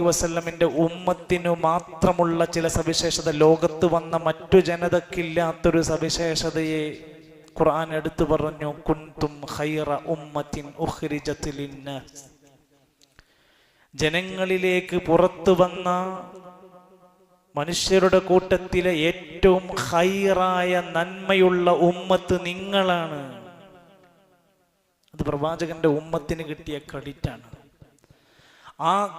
വസല്ലമിന്റെ ഉമ്മത്തിനു മാത്രമുള്ള ചില സവിശേഷത. ലോകത്ത് വന്ന മറ്റു ജനതക്കില്ലാത്തൊരു സവിശേഷതയെ ഖുർആൻ എടുത്തു പറഞ്ഞു. കുൻതും ഖൈറ ഉമ്മത്തിൻ ജനങ്ങളിലേക്ക് പുറത്തു വന്ന മനുഷ്യരുടെ കൂട്ടത്തിലെ ഏറ്റവും ഹൈറായ നന്മയുള്ള ഉമ്മത്ത് നിങ്ങളാണ്. അത് പ്രവാചകന്റെ ഉമ്മത്തിന് കിട്ടിയ ക്രെഡിറ്റ് ആണ് ആ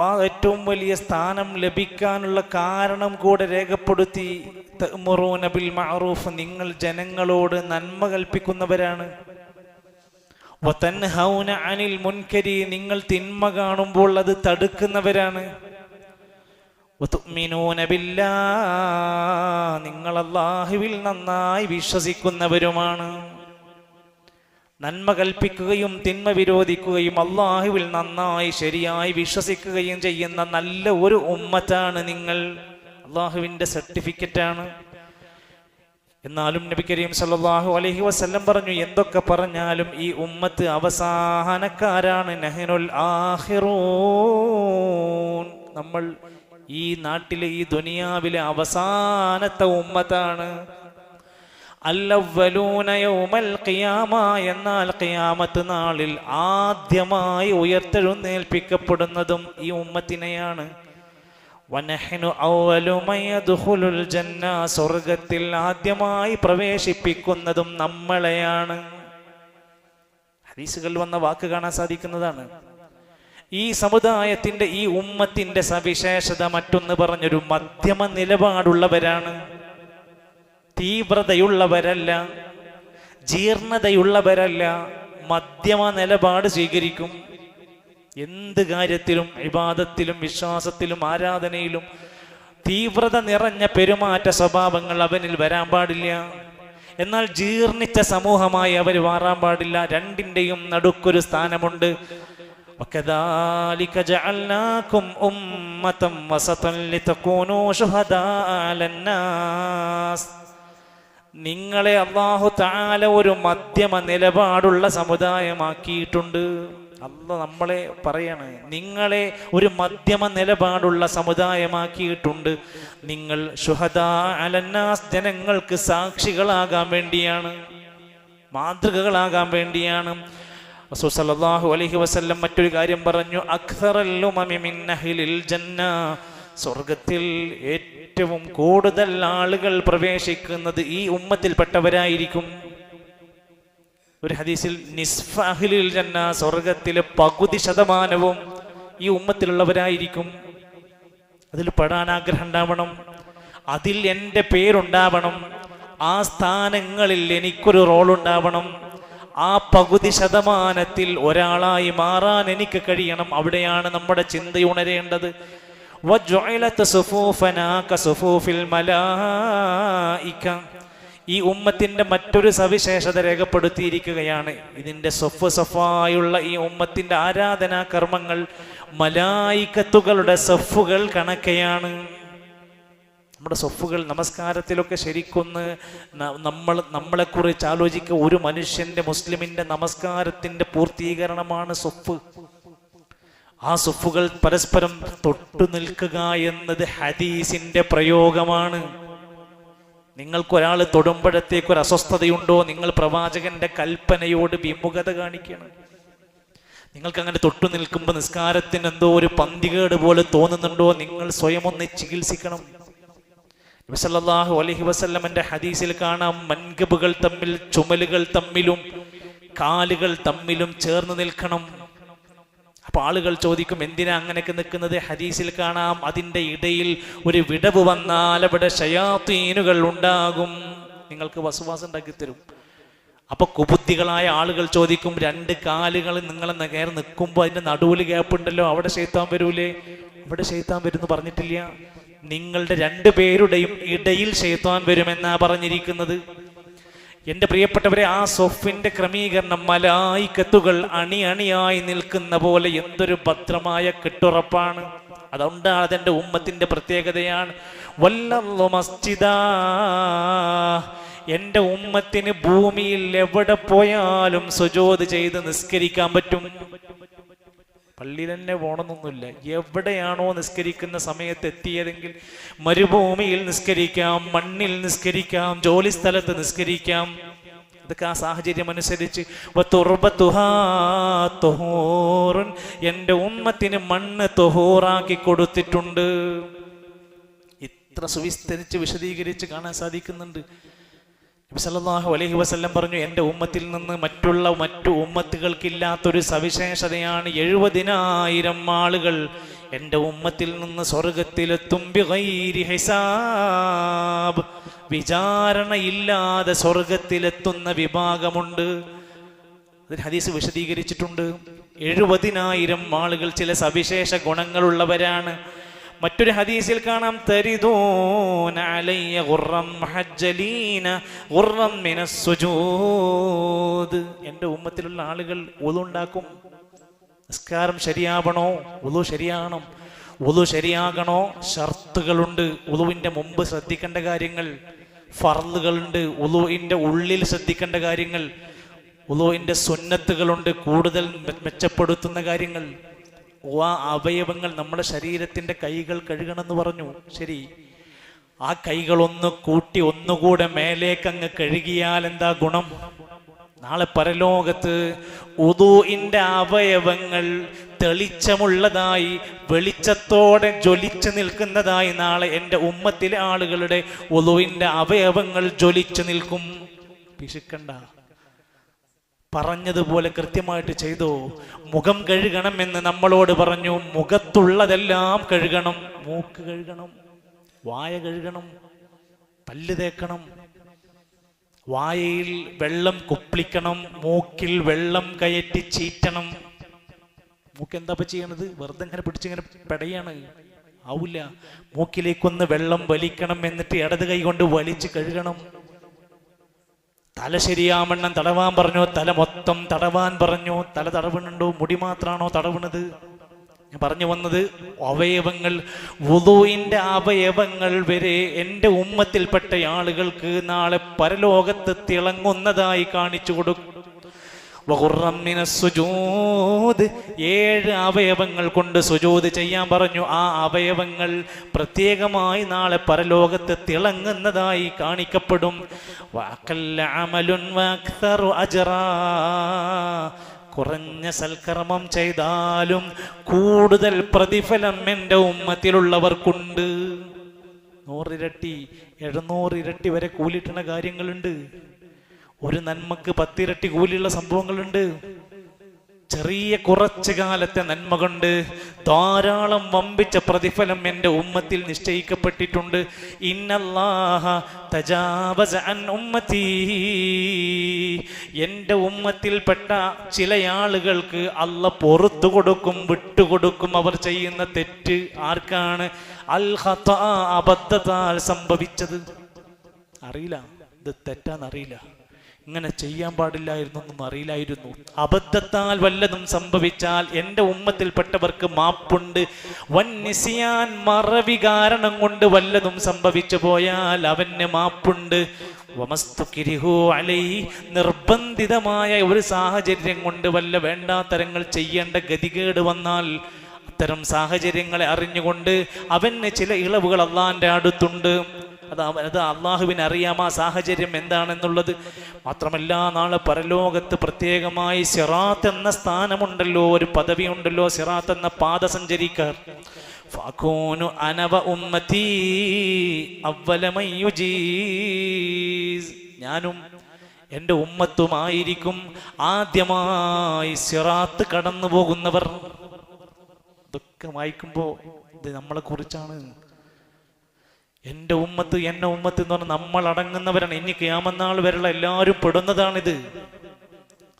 ആ ഏറ്റവും വലിയ സ്ഥാനം ലഭിക്കാനുള്ള കാരണം കൂടെ രേഖപ്പെടുത്തി ബിൽ മഅറൂഫ് നിങ്ങൾ ജനങ്ങളോട് നന്മ കൽപ്പിക്കുന്നവരാണ്. അനിൽ മുൻകരി നിങ്ങൾ തിന്മ കാണുമ്പോൾ അത് തടുക്കുന്നവരാണ്. നിങ്ങൾ അള്ളാഹുവിൽ നന്നായി വിശ്വസിക്കുന്നവരുമാണ്. നന്മ കൽപ്പിക്കുകയും തിന്മ വിരോധിക്കുകയും അള്ളാഹുവിൽ നന്നായി ശരിയായി വിശ്വസിക്കുകയും ചെയ്യുന്ന നല്ല ഒരു ഉമ്മത്താണ് നിങ്ങൾ. അള്ളാഹുവിന്റെ സർട്ടിഫിക്കറ്റാണ്. എന്നാലും നബി കരീം സല്ലല്ലാഹു അലൈഹി വസല്ലം പറഞ്ഞു എന്തൊക്കെ പറഞ്ഞാലും ഈ ഉമ്മത്ത് അവസാനക്കാരാണ്. നെഹ്നുൽ ആഹിറൂൻ നമ്മൾ ഈ നാട്ടിലെ ഈ ദുനിയാവിലെ അവസാനത്തെ ഉമ്മത്താണ്. അല്ലവ്വലൂന യൗമൽ ഖിയാമ എന്നാൽ ഖിയാമത്ത് നാളിൽ ആദ്യമായി ഉയർത്തെഴുന്നേൽപ്പിക്കപ്പെടുന്നതും ഈ ഉമ്മത്തിനെയാണ്. ജന്ന സ്വർഗത്തിൽ ആദ്യമായി പ്രവേശിപ്പിക്കുന്നതും നമ്മളെയാണ്. ഹദീസുകൾ വന്ന വാക്ക് കാണാൻ സാധിക്കുന്നതാണ്. ഈ സമുദായത്തിന്റെ ഈ ഉമ്മത്തിന്റെ സവിശേഷത മറ്റൊന്ന് പറഞ്ഞൊരു മധ്യമ നിലപാടുള്ളവരാണ്. തീവ്രതയുള്ളവരല്ല ജീർണതയുള്ളവരല്ല മധ്യമ നിലപാട് സ്വീകരിക്കും എന്ത് കാര്യത്തിലും വിവാദത്തിലും വിശ്വാസത്തിലും ആരാധനയിലും തീവ്രത നിറഞ്ഞ പെരുമാറ്റ സ്വഭാവങ്ങൾ അവനിൽ വരാൻ പാടില്ല എന്നാൽ ജീർണിച്ച സമൂഹമായി അവർ മാറാൻ പാടില്ല രണ്ടിൻ്റെയും നടുക്കൊരു സ്ഥാനമുണ്ട് وكذلك جعلناكم أمة وسطا لتكونوا شهداء على الناس നിങ്ങളെ അള്ളാഹു താല ഒരു മധ്യമ നിലപാടുള്ള സമുദായമാക്കിയിട്ടുണ്ട്. അല്ല നമ്മളെ പറയാണ് നിങ്ങളെ ഒരു മധ്യമ നിലപാടുള്ള സമുദായമാക്കിയിട്ടുണ്ട്. നിങ്ങൾ ശുഹദാ അലന്നാസ് ജനങ്ങൾക്ക് സാക്ഷികളാകാൻ വേണ്ടിയാണ് മാതൃകകളാകാൻ വേണ്ടിയാണ്. റസൂൽ സല്ലല്ലാഹു അലൈഹി വസല്ലം മറ്റൊരു കാര്യം പറഞ്ഞു അക്സറൽ ഉമമി മിൻ അഹ്ലിൽ ജന്ന സ്വർഗത്തിൽ ഏറ്റവും കൂടുതൽ ആളുകൾ പ്രവേശിക്കുന്നത് ഈ ഉമ്മത്തിൽപ്പെട്ടവരായിരിക്കും. ഒരു ഹദീസിൽ നിസ്ഫാഹിലിൽ ജന്ന സ്വർഗത്തിലെ പകുതി ശതമാനവും ഈ ഉമ്മത്തിലുള്ളവരായിരിക്കും. അതിൽ പെടാൻ ആഗ്രഹം ഉണ്ടാവണം. അതിൽ എന്റെ പേരുണ്ടാവണം. ആ സ്ഥാനങ്ങളിൽ എനിക്കൊരു റോൾ ഉണ്ടാവണം ആ പകുതി ശതമാനത്തിൽ ഒരാളായി മാറാൻ എനിക്ക് കഴിയണം. അവിടെയാണ് നമ്മുടെ ചിന്തയുണരേണ്ടത് വജ്ഉഇലത്ത് സുഫൂഫനാ കസുഫൂഫിൽ മലായിക. ഈ ഉമ്മത്തിന്റെ മറ്റൊരു സവിശേഷത രേഖപ്പെടുത്തിയിരിക്കുകയാണ്. ഇതിന്റെ സൊഫ് സഫായുള്ള ഈ ഉമ്മത്തിന്റെ ആരാധനാ കർമ്മങ്ങൾ മലായിക്കത്തുകളുടെ സഫുകൾ കണക്കെയാണ്. നമ്മുടെ സൊഫുകൾ നമസ്കാരത്തിലൊക്കെ ശരിക്കൊന്ന് നമ്മൾ നമ്മൾ നമ്മളെക്കുറിച്ച് ആലോചിക്കുക. ഒരു മനുഷ്യന്റെ മുസ്ലിമിന്റെ നമസ്കാരത്തിന്റെ പൂർത്തീകരണമാണ് സൊഫ്. ആ സുഫുകൾ പരസ്പരം തൊട്ടു നിൽക്കുക എന്നത് ഹദീസിന്റെ പ്രയോഗമാണ്. നിങ്ങൾക്കൊരാൾ തൊടുമ്പോഴത്തേക്ക് ഒരു അസ്വസ്ഥതയുണ്ടോ? നിങ്ങൾ പ്രവാചകന്റെ കൽപ്പനയോട് വിമുഖത കാണിക്കണം. നിങ്ങൾക്ക് അങ്ങനെ തൊട്ടു നിൽക്കുമ്പോൾ നിസ്കാരത്തിന് എന്തോ ഒരു പന്തികേട് പോലെ തോന്നുന്നുണ്ടോ? നിങ്ങൾ സ്വയം ഒന്ന് ചികിത്സിക്കണം. നബിസല്ലാഹു അലഹി വസല്ലമന്റെ ഹദീസിൽ കാണാം മൻകബുകൾ തമ്മിൽ ചുമലുകൾ തമ്മിലും കാലുകൾ തമ്മിലും ചേർന്ന് നിൽക്കണം. അപ്പൊ ആളുകൾ ചോദിക്കും എന്തിനാ അങ്ങനെയൊക്കെ നിൽക്കുന്നത്? ഹദീസിൽ കാണാം അതിന്റെ ഇടയിൽ ഒരു വിടവ് വന്നാൽ അവിടെ ഷയാത്തീനുകൾ ഉണ്ടാകും. നിങ്ങൾക്ക് വസുവാസം ഉണ്ടാക്കി തരും. അപ്പൊ കുബുദ്ധികളായ ആളുകൾ ചോദിക്കും രണ്ട് കാലുകൾ നിങ്ങൾ കയറി നിൽക്കുമ്പോൾ അതിന്റെ നടുവിൽ ഗ്യാപ്പ് ഉണ്ടല്ലോ അവിടെ ചെയ്ത്താൻ വരൂലേ? അവിടെ ചെയ്ത്താൻ വരുന്നു പറഞ്ഞിട്ടില്ല. നിങ്ങളുടെ രണ്ടു പേരുടെയും ഇടയിൽ ചെയ്ത്താൻ വരുമെന്നാ പറഞ്ഞിരിക്കുന്നത്. എന്റെ പ്രിയപ്പെട്ടവരെ ആ സൊഫിന്റെ ക്രമീകരണം മലായിക്കത്തുകൾ അണി അണിയായി നിൽക്കുന്ന പോലെ എന്തൊരു ഭദ്രമായ കെട്ടുറപ്പാണ്. അതുകൊണ്ട് അതെന്റെ ഉമ്മത്തിന്റെ പ്രത്യേകതയാണ്. വല്ലോ മസ്ജിദാ എന്റെ ഉമ്മത്തിന് ഭൂമിയിൽ എവിടെ പോയാലും സുജോത് ചെയ്ത് നിസ്കരിക്കാൻ പറ്റും. പള്ളിയിൽ തന്നെ പോകണമെന്നൊന്നുമില്ല എവിടെയാണോ നിസ്കരിക്കുന്ന സമയത്ത് എത്തിയതെങ്കിൽ മരുഭൂമിയിൽ നിസ്കരിക്കാം മണ്ണിൽ നിസ്കരിക്കാം ജോലി സ്ഥലത്ത് നിസ്കരിക്കാം. ഇതൊക്കെ ആ സാഹചര്യം അനുസരിച്ച് എന്റെ ഉമ്മത്തിന് മണ്ണ് തൊഹൂറാക്കി കൊടുത്തിട്ടുണ്ട്. ഇത്ര സുവിസ്തരിച്ച് വിശദീകരിച്ച് കാണാൻ സാധിക്കുന്നുണ്ട്. നബി അലഹി വസല്ലം പറഞ്ഞു എന്റെ ഉമ്മത്തിൽ നിന്ന് മറ്റുള്ള മറ്റു ഉമ്മത്തുകൾക്കില്ലാത്തൊരു സവിശേഷതയാണ് എഴുപതിനായിരം ആളുകൾ. എന്റെ ഉമ്മത്തിൽ നിന്ന് സ്വർഗത്തിലെത്തും ഹിസാബ്. വിചാരണയില്ലാതെ സ്വർഗത്തിലെത്തുന്ന വിഭാഗമുണ്ട്. അതിന് ഹദീസ് വിശദീകരിച്ചിട്ടുണ്ട്. എഴുപതിനായിരം ആളുകൾ ചില സവിശേഷ ഗുണങ്ങളുള്ളവരാണ്. മറ്റൊരു ഹദീസിൽ കാണാം തരിദൂന സുജൂദ് എന്റെ ഉമ്മത്തിലുള്ള ആളുകൾ ഒതുണ്ടാക്കും നിസ്കാരം ശരിയാവണോ? ഉതു ശരിയാണോ ഉതു ശരിയാകണോ? ഷർത്തുകളുണ്ട്. ഉതുവിന്റെ മുമ്പ് ശ്രദ്ധിക്കേണ്ട കാര്യങ്ങൾ. ഫർദുകളുണ്ട് ഉളുവിന്റെ ഉള്ളിൽ ശ്രദ്ധിക്കേണ്ട കാര്യങ്ങൾ. ഉളുവിന്റെ സുന്നത്തുകളുണ്ട്. കൂടുതൽ മെച്ചപ്പെടുത്തുന്ന കാര്യങ്ങൾ. അവയവങ്ങൾ നമ്മുടെ ശരീരത്തിന്റെ കൈകൾ കഴുകണമെന്ന് പറഞ്ഞു. ശരി. ആ കൈകൾ ഒന്ന് കൂട്ടി ഒന്നുകൂടെ മേലേക്കങ്ങ് കഴുകിയാൽ എന്താ ഗുണം? നാളെ പരലോകത്ത് ഉദൂഇന്റെ അവയവങ്ങൾ തെളിച്ചമുള്ളതായി വെളിച്ചത്തോടെ ജ്വലിച്ചു നിൽക്കുന്നതായി നാളെ എന്റെ ഉമ്മത്തിലെ ആളുകളുടെ ഉദൂഇന്റെ അവയവങ്ങൾ ജ്വലിച്ചു നിൽക്കും. പിശുക്കണ്ട. പറഞ്ഞതുപോലെ കൃത്യമായിട്ട് ചെയ്തു? മുഖം കഴുകണം എന്ന് നമ്മളോട് പറഞ്ഞു. മുഖത്തുള്ളതെല്ലാം കഴുകണം. മൂക്ക് കഴുകണം. വായ കഴുകണം. പല്ല് തേക്കണം. വായയിൽ വെള്ളം കുപ്പിളിക്കണം. മൂക്കിൽ വെള്ളം കയറ്റി ചീറ്റണം. മൂക്ക് എന്താ ചെയ്യണത്? വെറുതെ ഇങ്ങനെ പിടിച്ചിങ്ങനെ പെടയാണ്. ആവില്ല മൂക്കിലേക്കൊന്ന് വെള്ളം വലിക്കണം എന്നിട്ട് ഇടത് കൈ കൊണ്ട് വലിച്ച് കഴുകണം. തല ശരിയാവണ്ണം തടവാൻ പറഞ്ഞു? തല മൊത്തം തടവാൻ പറഞ്ഞു? തല തടവുന്നുണ്ടോ? മുടി മാത്രാണോ തടവുന്നത്? ഞാൻ പറഞ്ഞു വന്നത് അവയവങ്ങൾ വുദുവിന്റെ അവയവങ്ങൾ വരെ എന്റെ ഉമ്മത്തിൽപ്പെട്ട ആളുകൾക്ക് നാളെ പരലോകത്ത് തിളങ്ങുന്നതായി കാണിച്ചു കൊടുക്കും. സുജൂദ്. ഏഴ് അവയവങ്ങൾ കൊണ്ട് സുജൂദ് ചെയ്യാൻ പറഞ്ഞു. ആ അവയവങ്ങൾ പ്രത്യേകമായി നാളെ പരലോകത്ത് തിളങ്ങുന്നതായി കാണിക്കപ്പെടും. കുറഞ്ഞ സൽക്കർമ്മം ചെയ്താലും കൂടുതൽ പ്രതിഫലം എന്റെ ഉമ്മത്തിലുള്ളവർക്കുണ്ട്. നൂറിരട്ടി എഴുന്നൂറിരട്ടി വരെ കൂലിട്ടുന്ന കാര്യങ്ങളുണ്ട്. ഒരു നന്മക്ക് പത്തിരട്ടി കൂലിയുള്ള സംഭവങ്ങളുണ്ട്. ചെറിയ കുറച്ചു കാലത്തെ നന്മ കൊണ്ട് ധാരാളം വമ്പിച്ച പ്രതിഫലം എന്റെ ഉമ്മത്തിൽ നിശ്ചയിക്കപ്പെട്ടിട്ടുണ്ട്. ഇന്നല്ലാഹ തജാവസ അൻ എന്റെ ഉമ്മത്തിൽപ്പെട്ട ചില ആളുകൾക്ക് അല്ല പൊറത്തു കൊടുക്കും വിട്ടുകൊടുക്കും അവർ ചെയ്യുന്ന തെറ്റ് ആർക്കാണ്? അൽ ഖതാ അബദ്ധത്താൽ സംഭവിച്ചത്. അറിയില്ല. ഇത് തെറ്റാന്നറിയില്ല ഇങ്ങനെ ചെയ്യാൻ പാടില്ലായിരുന്നു എന്നൊന്നും അറിയില്ലായിരുന്നു. അബദ്ധത്താൽ വല്ലതും സംഭവിച്ചാൽ എന്റെ ഉമ്മത്തിൽപ്പെട്ടവർക്ക് മാപ്പുണ്ട്. വൻ നിസിയാൻ മറവി കാരണം കൊണ്ട് വല്ലതും സംഭവിച്ചു പോയാൽ അവന് മാപ്പുണ്ട്. നിർബന്ധിതമായ ഒരു സാഹചര്യം കൊണ്ട് വല്ല വേണ്ടാത്തരങ്ങൾ ചെയ്യേണ്ട ഗതികേട് വന്നാൽ അത്തരം സാഹചര്യങ്ങളെ അറിഞ്ഞുകൊണ്ട് അവന് ചില ഇളവുകൾ അള്ളാന്റെ അടുത്തുണ്ട്. അത് അത് അള്ളാഹുവിന് അറിയാം ആ സാഹചര്യം എന്താണെന്നുള്ളത്. മാത്രമല്ല നാളെ പരലോകത്ത് പ്രത്യേകമായി സിറാത്ത് എന്ന സ്ഥാനമുണ്ടല്ലോ ഒരു പദവി ഉണ്ടല്ലോ സിറാത്ത് എന്ന പാത സഞ്ചരിക്കാർ ഫാക്കൂനു അനവ ഉമ്മത്തി ഞാനും എന്റെ ഉമ്മത്തുമായിരിക്കും ആദ്യമായി സിറാത്ത് കടന്നു പോകുന്നവർ ഇതൊക്കെ വായിക്കുമ്പോൾ ഇത് നമ്മളെ കുറിച്ചാണ് എന്റെ ഉമ്മത്ത് എന്നെ ഉമ്മത്ത് എന്ന് പറഞ്ഞാൽ നമ്മൾ അടങ്ങുന്നവരാണ്. ഇനി ക്യാമന്നാൾ വരെയുള്ള എല്ലാവരും പെടുന്നതാണിത്.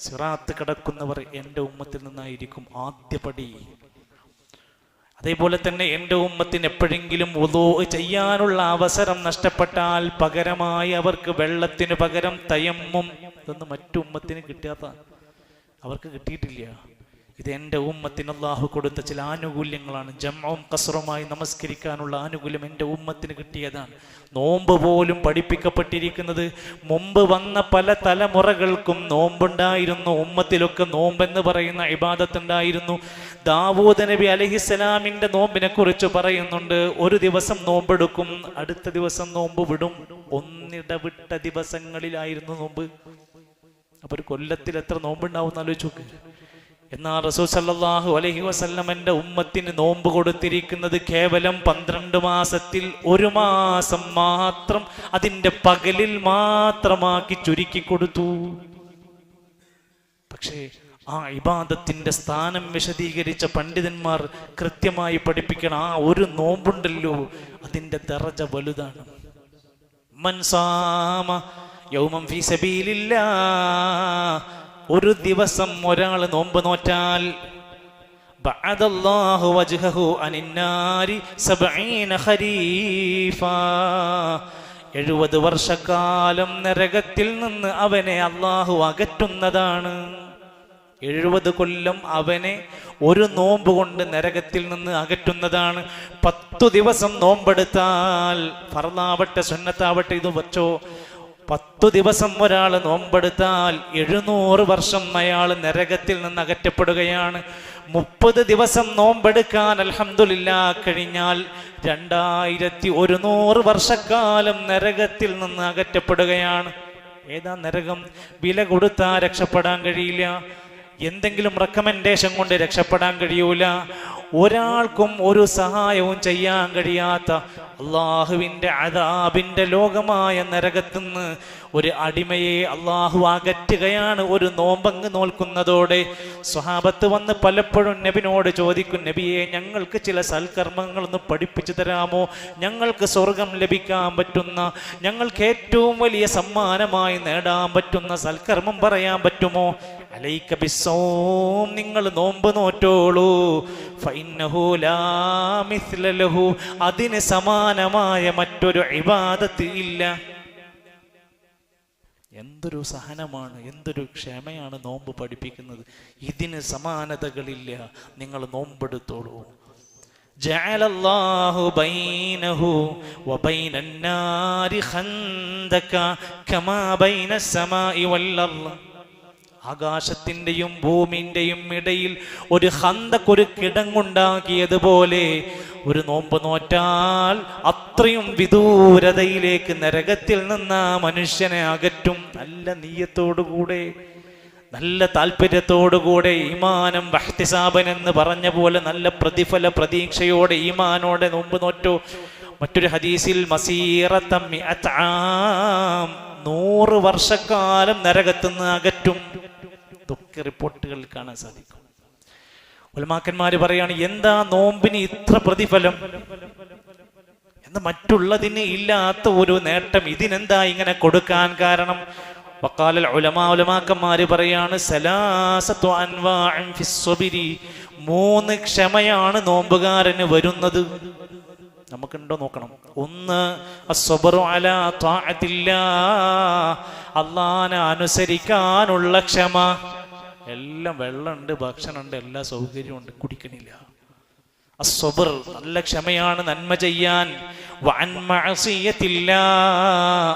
സിറാത്ത് കിടക്കുന്നവർ എന്റെ ഉമ്മത്തിൽ നിന്നായിരിക്കും ആദ്യ പടി അതേപോലെ തന്നെ എന്റെ ഉമ്മത്തിന് എപ്പോഴെങ്കിലും ഉദോ ചെയ്യാനുള്ള അവസരം നഷ്ടപ്പെട്ടാൽ പകരമായി അവർക്ക് വെള്ളത്തിന് പകരം തയമ്മും ഇതൊന്നും മറ്റു ഉമ്മത്തിന് കിട്ടാത്ത അവർക്ക് കിട്ടിയിട്ടില്ല. ഇത് എന്റെ ഉമ്മത്തിന് അള്ളാഹു കൊടുത്ത ചില ആനുകൂല്യങ്ങളാണ്. ജമ്മവും കസറുമായി നമസ്കരിക്കാനുള്ള ആനുകൂല്യം എന്റെ ഉമ്മത്തിന് കിട്ടിയതാണ്. നോമ്പ് പോലും പഠിപ്പിക്കപ്പെട്ടിരിക്കുന്നത് മുമ്പ് വന്ന പല തലമുറകൾക്കും നോമ്പുണ്ടായിരുന്നു. ഉമ്മത്തിലൊക്കെ നോമ്പെന്ന് പറയുന്ന ഇബാദത്തുണ്ടായിരുന്നു. ദാവൂദ് നബി അലഹിസ്സലാമിന്റെ നോമ്പിനെ കുറിച്ച് പറയുന്നുണ്ട് ഒരു ദിവസം നോമ്പെടുക്കും അടുത്ത ദിവസം നോമ്പ് വിടും. ഒന്നിടവിട്ട ദിവസങ്ങളിലായിരുന്നു നോമ്പ്. അപ്പൊ ഒരു കൊല്ലത്തിൽ എത്ര നോമ്പുണ്ടാവും ആലോചിച്ച് നോക്ക്. എന്നാൽ റസൂ സല്ലാഹു അലഹി വസല്ലമന്റെ ഉമ്മത്തിന് നോമ്പ് കൊടുത്തിരിക്കുന്നത് കേവലം പന്ത്രണ്ട് മാസത്തിൽ ഒരു മാസം മാത്രം അതിന്റെ പകലിൽ മാത്രമാക്കി ചുരുക്കി കൊടുത്തു. പക്ഷേ ആ ഇബാദത്തിന്റെ സ്ഥാനം വിശദീകരിച്ച പണ്ഡിതന്മാർ കൃത്യമായി പഠിപ്പിക്കണം ആ ഒരു നോമ്പുണ്ടല്ലോ അതിന്റെ ദറജ വലുതാണ്. മൻസാമ യൗമം ഫീ സബീലില്ലാ ഒരു ദിവസം ഒരാൾ നോമ്പ് നോറ്റാൽ എഴുപത് വർഷക്കാലം നരകത്തിൽ നിന്ന് അവനെ അള്ളാഹു അകറ്റുന്നതാണ്. എഴുപത് കൊല്ലം അവനെ ഒരു നോമ്പ് കൊണ്ട് നരകത്തിൽ നിന്ന് അകറ്റുന്നതാണ്. പത്തു ദിവസം നോമ്പെടുത്താൽ ഫർദാവട്ടെ സുന്നത്താവട്ടെ ഇത് വച്ചോ. പത്തു ദിവസം ഒരാൾ നോമ്പെടുത്താൽ എഴുന്നൂറ് വർഷം അയാൾ നരകത്തിൽ നിന്ന് അകറ്റപ്പെടുകയാണ്. മുപ്പത് ദിവസം നോമ്പെടുക്കാൻ അലഹമില്ല കഴിഞ്ഞാൽ രണ്ടായിരത്തി ഒരുന്നൂറ് വർഷക്കാലം നരകത്തിൽ നിന്ന് അകറ്റപ്പെടുകയാണ്. ഏതാ നരകം? വില കൊടുത്താൽ രക്ഷപ്പെടാൻ കഴിയില്ല. എന്തെങ്കിലും റെക്കമെൻഡേഷൻ കൊണ്ട് രക്ഷപ്പെടാൻ കഴിയൂല. ഒരാൾക്കും ഒരു സഹായവും ചെയ്യാൻ കഴിയാത്ത അള്ളാഹുവിന്റെ അതാബിന്റെ ലോകമായ നരകത്തുനിന്ന് ഒരു അടിമയെ അള്ളാഹു അകറ്റുകയാണ് ഒരു നോമ്പങ്ങ് നോൽക്കുന്നതോടെ സ്വഹാബത്ത് വന്ന് പലപ്പോഴും നബിനോട് ചോദിക്കും നബിയെ ഞങ്ങൾക്ക് ചില സൽക്കർമ്മങ്ങളൊന്ന് പഠിപ്പിച്ചു തരാമോ? ഞങ്ങൾക്ക് സ്വർഗം ലഭിക്കാൻ പറ്റുന്ന ഞങ്ങൾക്ക് ഏറ്റവും വലിയ സമ്മാനമായി നേടാൻ പറ്റുന്ന സൽക്കർമ്മം പറയാൻ പറ്റുമോ? അലൈക്ക ബിസ്സോം നിങ്ങൾ നോമ്പ് നോറ്റോളൂ ഫൈന്നഹു ലാ മിസ്ല ലഹു അതിന് സമാനമായ മറ്റൊരു ഇബാദത്ത് ഇല്ല എന്തൊരു സഹനമാണ് എന്തൊരു ക്ഷമയാണ് നോമ്പ് പഠിപ്പിക്കുന്നത് ഇതിന് സമാനതകളില്ല നിങ്ങൾ നോമ്പെടുത്തോളൂ جعل الله بينه وبين النار خندقا كما بين السماء والأرض ആകാശത്തിന്റെയും ഭൂമിന്റെയും ഇടയിൽ ഒരു ഹന്തക്കൊരു കിടങ്ങുണ്ടാക്കിയതുപോലെ ഒരു നോമ്പ് നോറ്റാൽ അത്രയും വിദൂരതയിലേക്ക് നരകത്തിൽ നിന്ന് മനുഷ്യനെ അകറ്റും നല്ല നീയത്തോടുകൂടെ നല്ല താല്പര്യത്തോടുകൂടെ ഈമാനം വഹ്തിസാബൻ എന്ന് പറഞ്ഞ പോലെ നല്ല പ്രതിഫല പ്രതീക്ഷയോടെ ഈമാനോടെ നോമ്പ് നോറ്റു മറ്റൊരു ഹദീസിൽ മസീറത്തം. നൂറ് വർഷക്കാലം നരകത്തുനിന്ന് അകറ്റും ഇതൊക്കെ റിപ്പോർട്ടുകളിൽ കാണാൻ സാധിക്കും. ഉലമാക്കന്മാർ പറയാണ് എന്താ നോമ്പിന് ഇത്ര പ്രതിഫലം? എന്ന് മറ്റുള്ളതിന് ഇല്ലാത്ത ഒരു നേട്ടം ഇതിനെന്താ ഇങ്ങനെ കൊടുക്കാൻ കാരണം? വക്കാലൽ ഉലമാ ഉലമാക്കന്മാര് പറയാണ് മൂന്ന് ക്ഷമയാണ് നോമ്പുകാരന് വരുന്നത്. നമുക്കുണ്ടോ നോക്കണം. ഒന്ന് അള്ളാനെ അനുസരിക്കാനുള്ള ക്ഷമ. എല്ലാം വെള്ളമുണ്ട് ഭക്ഷണമുണ്ട് എല്ലാ സൗകര്യമുണ്ട് കുടിക്കണില്ല. അസ്വബർ നല്ല ക്ഷമയാണ് നന്മ ചെയ്യാൻ.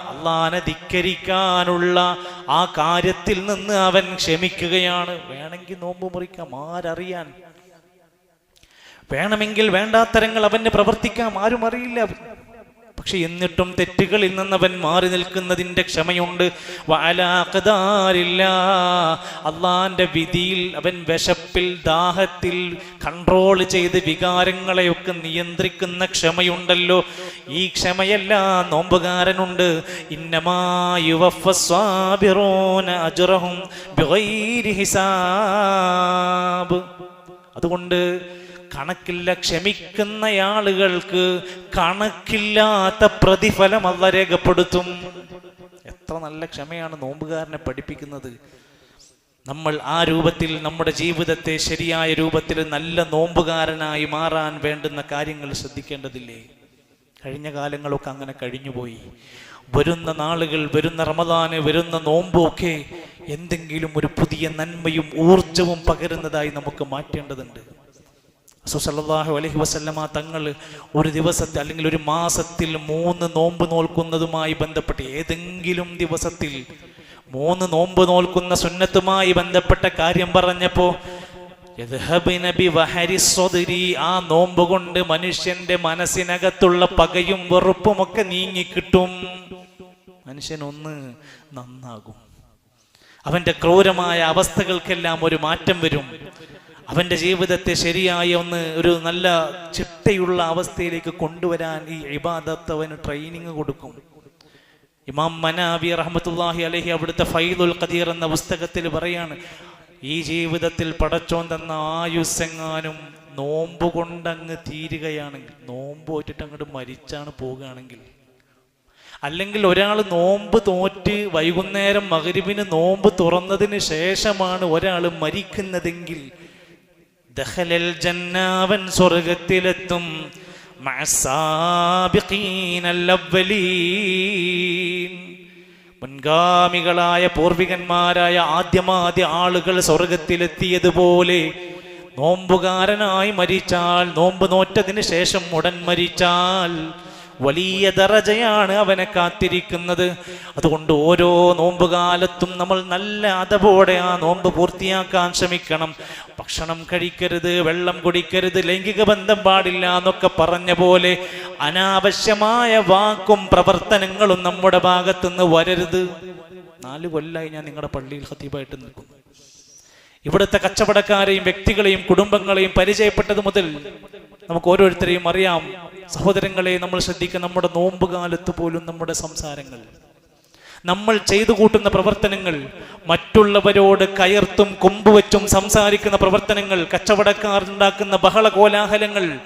അള്ളാനെ ധിക്കരിക്കാനുള്ള ആ കാര്യത്തിൽ നിന്ന് അവൻ ക്ഷമിക്കുകയാണ്. വേണമെങ്കിൽ നോമ്പ് മുറിക്കാം ആരറിയാൻ. വേണമെങ്കിൽ വേണ്ടാത്തരങ്ങൾ അവന് പ്രവർത്തിക്കാം ആരും അറിയില്ല. പക്ഷെ എന്നിട്ടും തെറ്റുകളിൽ നിന്ന് അവൻ മാറി നിൽക്കുന്നതിന്റെ ക്ഷമയുണ്ട്. അള്ളാന്റെ വിധിയിൽ അവൻ വിശപ്പിൽ ദാഹത്തിൽ കൺട്രോൾ ചെയ്ത് വികാരങ്ങളെയൊക്കെ നിയന്ത്രിക്കുന്ന ക്ഷമയുണ്ടല്ലോ. ഈ ക്ഷമയല്ല നോമ്പുകാരനുണ്ട്. ഇന്നമായുവാബിറോനും അതുകൊണ്ട് കണക്കില്ല ക്ഷമിക്കുന്ന ആളുകൾക്ക് കണക്കില്ലാത്ത പ്രതിഫലം അല്ല രേഖപ്പെടുത്തും. എത്ര നല്ല ക്ഷമയാണ് നോമ്പുകാരനെ പഠിപ്പിക്കുന്നത്. നമ്മൾ ആ രൂപത്തിൽ നമ്മുടെ ജീവിതത്തെ ശരിയായ രൂപത്തിൽ നല്ല നോമ്പുകാരനായി മാറാൻ വേണ്ടുന്ന കാര്യങ്ങൾ ശ്രദ്ധിക്കേണ്ടതില്ലേ? കഴിഞ്ഞ കാലങ്ങളൊക്കെ അങ്ങനെ കഴിഞ്ഞുപോയി. വരുന്ന നാളുകൾ വരുന്ന റമദാന് വരുന്ന നോമ്പൊക്കെ എന്തെങ്കിലും ഒരു പുതിയ നന്മയും ഊർജവും പകരുന്നതായി നമുക്ക് മാറ്റേണ്ടതുണ്ട്. സുസല്ലാഹു അലഹി വസല്ലമ തങ്ങൾ ഒരു ദിവസത്തിൽ അല്ലെങ്കിൽ ഒരു മാസത്തിൽ മൂന്ന് നോമ്പ് നോൽക്കുന്നതുമായി ബന്ധപ്പെട്ട് ഏതെങ്കിലും ദിവസത്തിൽ മൂന്ന് നോമ്പ് നോൽക്കുന്ന സുന്നത്തുമായി ബന്ധപ്പെട്ട കാര്യം പറഞ്ഞപ്പോ യദ്ഹബിന ബിവഹരി സ്വദരി, ആ നോമ്പ് കൊണ്ട് മനുഷ്യന്റെ മനസ്സിനകത്തുള്ള പകയും വെറുപ്പും ഒക്കെ നീങ്ങിക്കിട്ടും മനുഷ്യനൊന്ന് നന്നാകും. അവന്റെ ക്രൂരമായ അവസ്ഥകൾക്കെല്ലാം ഒരു മാറ്റം വരും. അവന്റെ ജീവിതത്തെ ശരിയായ ഒന്ന് ഒരു നല്ല ചിട്ടയുള്ള അവസ്ഥയിലേക്ക് കൊണ്ടുവരാൻ ഈ ഇബാദത്ത് അവന് ട്രെയിനിങ് കൊടുക്കും. ഇമാം മനാബി റഹമത്തുല്ലാഹി അലഹി അവിടുത്തെ ഫൈദുൽ ഖദീർ എന്ന പുസ്തകത്തിൽ പറയാണ് ഈ ജീവിതത്തിൽ പടച്ചോൻ തന്ന ആയുസ്സെങ്ങാനും നോമ്പ് കൊണ്ടങ്ങ് തീരുകയാണെങ്കിൽ നോമ്പ് തോറ്റിട്ട് അങ്ങോട്ട് മരിച്ചാണ് പോവുകയാണെങ്കിൽ അല്ലെങ്കിൽ ഒരാൾ നോമ്പ് തോറ്റ് വൈകുന്നേരം മകരിവിന് നോമ്പ് തുറന്നതിന് ശേഷമാണ് ഒരാൾ മരിക്കുന്നതെങ്കിൽ ദഹലൽ ജന്നാവൻ സ്വർഗത്തിലെത്തും. മുൻഗാമികളായ പൂർവികന്മാരായ ആദ്യമാദ്യ ആളുകൾ സ്വർഗത്തിലെത്തിയതുപോലെ നോമ്പുകാരനായി മരിച്ചാൽ നോമ്പ് നോറ്റതിന് ശേഷം ഉടൻ മരിച്ചാൽ വലിയ ദറജയാണ് അവനെ കാത്തിരിക്കുന്നത്. അതുകൊണ്ട് ഓരോ നോമ്പുകാലത്തും നമ്മൾ നല്ല അതപോടെ ആ നോമ്പ് പൂർത്തിയാക്കാൻ ശ്രമിക്കണം. ഭക്ഷണം കഴിക്കരുത് വെള്ളം കുടിക്കരുത് ലൈംഗിക ബന്ധം പാടില്ല എന്നൊക്കെ പറഞ്ഞ പോലെ അനാവശ്യമായ വാക്കും പ്രവർത്തനങ്ങളും നമ്മുടെ ഭാഗത്തുനിന്ന് വരരുത്. നാല് കൊല്ലായി ഞാൻ നിങ്ങളുടെ പള്ളിയിൽ ഹത്തീബായിട്ട് നിൽക്കുന്നു. ഇവിടുത്തെ കച്ചവടക്കാരെയും വ്യക്തികളെയും കുടുംബങ്ങളെയും പരിചയപ്പെട്ടത് മുതൽ നമുക്ക് ഓരോരുത്തരെയും അറിയാം. സഹോദരങ്ങളെ നമ്മൾ ശ്രദ്ധിക്കുക നമ്മുടെ നോമ്പ് കാലത്ത് പോലും നമ്മുടെ സംസാരങ്ങൾ. നമ്മൾ ചെയ്തു കൂട്ടുന്ന പ്രവർത്തനങ്ങൾ മറ്റുള്ളവരോട് കയർത്തും കൊമ്പുവച്ചും സംസാരിക്കുന്ന പ്രവർത്തനങ്ങൾ കച്ചവടക്കാർ ഉണ്ടാക്കുന്ന ബഹള കോലാഹലങ്ങൾ.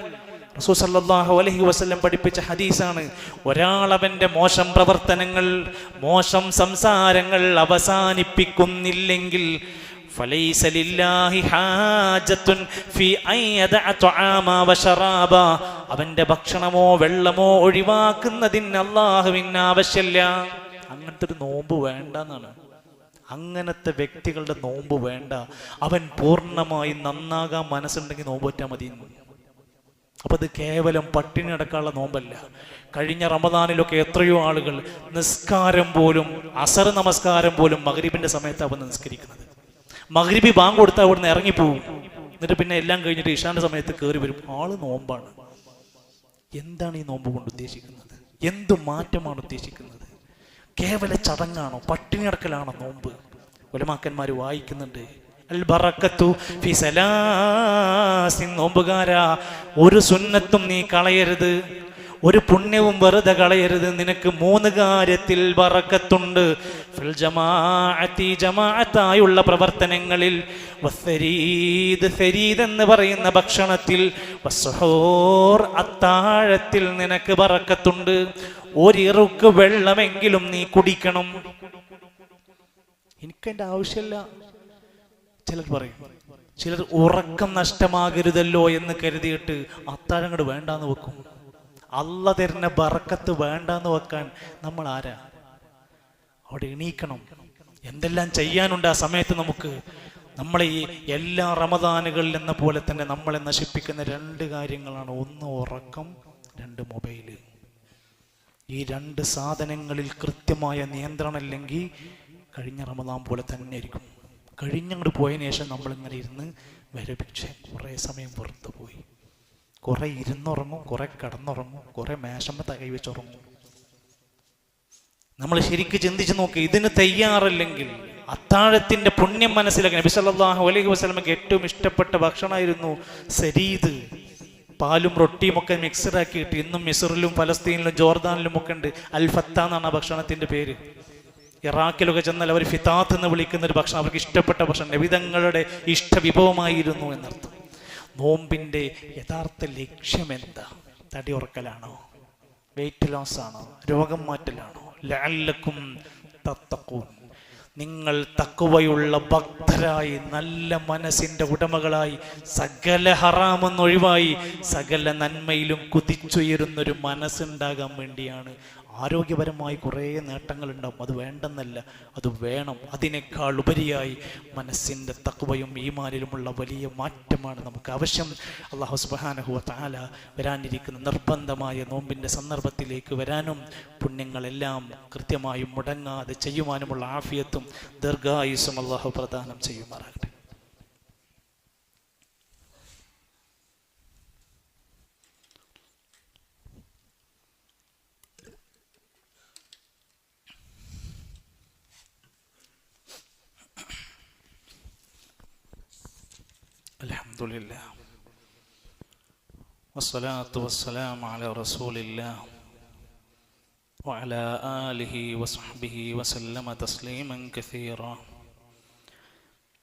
അലഹി വസ്ലം പഠിപ്പിച്ച ഹദീസാണ് ഒരാൾ മോശം പ്രവർത്തനങ്ങൾ മോശം സംസാരങ്ങൾ അവസാനിപ്പിക്കുന്നില്ലെങ്കിൽ فليس لله حاجة في أن يدع طعاما وشرابا അവന്റെ ഭക്ഷണമോ വെള്ളമോ ഒഴിവാക്കുന്നതിന് അള്ളാഹുവിന് ആവശ്യമില്ല അങ്ങനത്തെ ഒരു നോമ്പ് വേണ്ടെന്നാണ് അങ്ങനത്തെ വ്യക്തികളുടെ നോമ്പ് വേണ്ട അവൻ പൂർണ്ണമായി നന്നാകാൻ മനസ്സുണ്ടെങ്കിൽ നോമ്പ് പറ്റാൻ മതി അപ്പൊ അത് കേവലം പട്ടിണി അടക്കാനുള്ള നോമ്പല്ല കഴിഞ്ഞ റമദാനിലൊക്കെ എത്രയോ ആളുകൾ നിസ്കാരം പോലും അസർ നമസ്കാരം പോലും മഗ്രിബിന്റെ സമയത്ത് അവൻ നിസ്കരിക്കുന്നത് മഗ്രിബി ബാങ്ക് കൊടുത്താൽ അവിടെ നിന്ന് ഇറങ്ങിപ്പോവും. എന്നിട്ട് പിന്നെ എല്ലാം കഴിഞ്ഞിട്ട് ഇഷാന്റെ സമയത്ത് കയറി വരും. ആൾ നോമ്പാണ്. എന്താണ് ഈ നോമ്പ് കൊണ്ട് ഉദ്ദേശിക്കുന്നത്? എന്ത് മാറ്റമാണ് ഉദ്ദേശിക്കുന്നത്? കേവല ചടങ്ങാണോ? പട്ടിണി അടക്കലാണോ നോമ്പ്? ഒലമാക്കന്മാർ വായിക്കുന്നുണ്ട്. നോമ്പുകാരാ ഒരു സുന്നത്തും നീ കളയരുത്. ഒരു പുണ്യവും വെറുതെ കളയരുത്. നിനക്ക് മൂന്ന് കാര്യത്തിൽ ജമാഅത്തി ജമാഅത്തായുള്ള പ്രവർത്തനങ്ങളിൽ എന്ന് പറയുന്ന ഭക്ഷണത്തിൽ അത്താഴത്തിൽ നിനക്ക് വറക്കത്തുണ്ട്. ഒരിറുക്ക് വെള്ളമെങ്കിലും നീ കുടിക്കണം. എനിക്കെന്റെ ആവശ്യമില്ല. ചിലർ പറയും ചിലർ ഉറക്കം നഷ്ടമാകരുതല്ലോ എന്ന് കരുതിയിട്ട് അത്താഴം അത്താഴങ്ങട് വേണ്ടാന്ന് വെക്കും. അല്ല തരുന്ന ബറക്കത്ത് വേണ്ടെന്ന് വെക്കാൻ നമ്മൾ ആരാ? അവിടെ എണീക്കണം. എന്തെല്ലാം ചെയ്യാനുണ്ട് ആ സമയത്ത് നമുക്ക്? നമ്മളെ ഈ എല്ലാ റമദാനുകളിൽ എന്ന പോലെ തന്നെ നമ്മളെ നശിപ്പിക്കുന്ന രണ്ട് കാര്യങ്ങളാണ്. ഒന്ന് ഉറക്കം രണ്ട് മൊബൈൽ. ഈ രണ്ട് സാധനങ്ങളിൽ കൃത്യമായ നിയന്ത്രണം ഇല്ലെങ്കിൽ കഴിഞ്ഞ റമദാൻ പോലെ തന്നെ ആയിരിക്കും. കഴിഞ്ഞങ്ങോട്ട് പോയതിനു ശേഷം നമ്മളിങ്ങനെ ഇരുന്ന് വരപിച്ച് കുറേ സമയം പുറത്തു പോയി. കുറെ ഇരുന്നുറങ്ങും കുറെ കിടന്നുറങ്ങും കുറെ മേശമ്മ കൈ വെച്ചുറങ്ങും. നമ്മൾ ശരിക്ക് ചിന്തിച്ച് നോക്കി ഇതിന് തയ്യാറല്ലെങ്കിൽ അത്താഴത്തിന്റെ പുണ്യം മനസ്സിലാക്കി നബി സല്ലല്ലാഹു അലൈഹി വസല്ലമക്ക് ഏറ്റവും ഇഷ്ടപ്പെട്ട ഭക്ഷണമായിരുന്നു സരീദ്. പാലും റൊട്ടിയും ഒക്കെ മിക്സഡ് ആക്കിയിട്ട് ഇന്നും മിസറിലും ഫലസ്തീനിലും ജോർദാനിലും ഒക്കെ ഉണ്ട്. അൽ ഫത്ത എന്നാണ് ആ ഭക്ഷണത്തിന്റെ പേര്. ഇറാഖിലൊക്കെ ചെന്നാൽ അവർ ഫിതാത്ത് എന്ന് വിളിക്കുന്ന ഒരു ഭക്ഷണം അവർക്ക് ഇഷ്ടപ്പെട്ട ഭക്ഷണം. നബിതങ്ങളുടെ ഇഷ്ടവിഭവമായിരുന്നു എന്നർത്ഥം. നോമ്പിന്റെ യഥാർത്ഥ ലക്ഷ്യം എന്താ തടി ഉറക്കലാണോ വെയിറ്റ് ലോസ് ആണോ? രോഗം മാറ്റലാണോ? ലഅല്ലക്കും തത്തക്കൂൻ നിങ്ങൾ തക്കുവയുള്ള ഭക്തരായി നല്ല മനസ്സിന്റെ ഉടമകളായി സകല ഹറാമെന്നൊഴിവായി സകല നന്മയിലും കുതിച്ചുയരുന്നൊരു മനസ്സുണ്ടാകാൻ വേണ്ടിയാണ് ആരോഗ്യപരമായി കുറേ നേട്ടങ്ങളുണ്ടാവും. അത് വേണ്ടെന്നല്ല അത് വേണം. അതിനേക്കാൾ ഉപരിയായി മനസ്സിന്റെ തക്വയും ഈമാനിലുമുള്ള വലിയ മാറ്റമാണ് നമുക്ക് ആവശ്യം. അള്ളാഹു സുബാനഹുവ താല വരാനിരിക്കുന്ന നിർബന്ധമായ നോമ്പിന്റെ സന്ദർഭത്തിലേക്ക് വരാനും പുണ്യങ്ങളെല്ലാം കൃത്യമായും മുടങ്ങാതെ ചെയ്യുവാനുമുള്ള ആഫിയത്തും ദീർഘായുസും അള്ളാഹു പ്രദാനം ചെയ്യുമാറാകട്ടെ. الحمد لله والصلاة والسلام على رسول الله وعلى آله وصحبه وسلم تسليما كثيرا